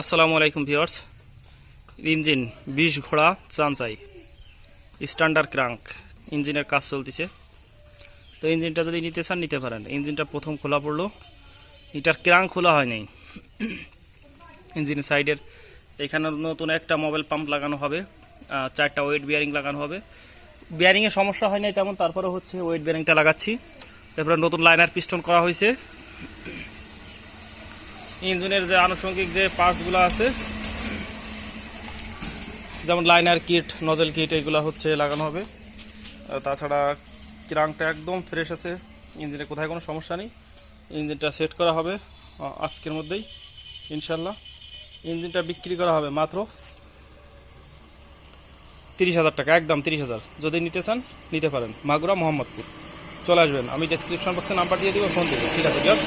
আসসালামু আলাইকুম viewers. Engine বিশ ঘোড়া, চানচাই। Standard crank. ইঞ্জিনের কাজ চলতেছে। তো ইঞ্জিনটা যদি নিতে চান, নিতে পারেন। ইঞ্জিনটা প্রথম খোলা পড়ল। এটার ক্রাঙ্ক খোলা হয় নাই। ইঞ্জিনের সাইডের এখানে নতুন একটা মোবাইল পাম্প লাগানো হবে। চারটা ওয়েট বিয়ারিং লাগানো হবে। বিয়ারিংয়ে সমস্যা হয় নাই তেমন তারপরে হচ্ছে ওয়েট বিয়ারিংটা লাগাচ্ছি। তারপরে নতুন লাইনার পিস্টন করা হয়েছে। ইঞ্জিনের যে আনুষঙ্গিক যে পার্টসগুলো আছে, যেমন লাইনার কিট, নজেল কিট, এইগুলো হচ্ছে লাগানো হবে। তাছাড়া ক্রাঙ্কটা একদম ফ্রেশ আছে ইঞ্জিনে কোথায় কোনো সমস্যা নেই। ইঞ্জিনটা সেট করা হবে আজকের মধ্যেই ইনশাল্লাহ ইঞ্জিনটা বিক্রি করা হবে মাত্র তিরিশ হাজার টাকা, একদম তিরিশ হাজার। যদি নিতে চান, নিতে পারেন। মাগুরা, মোহাম্মদপুর। চলে আসবেন। আমি ডেসক্রিপশন বক্সে নাম্বার দিয়ে দিব ফোন দেবো। ঠিক আছে জাস্ট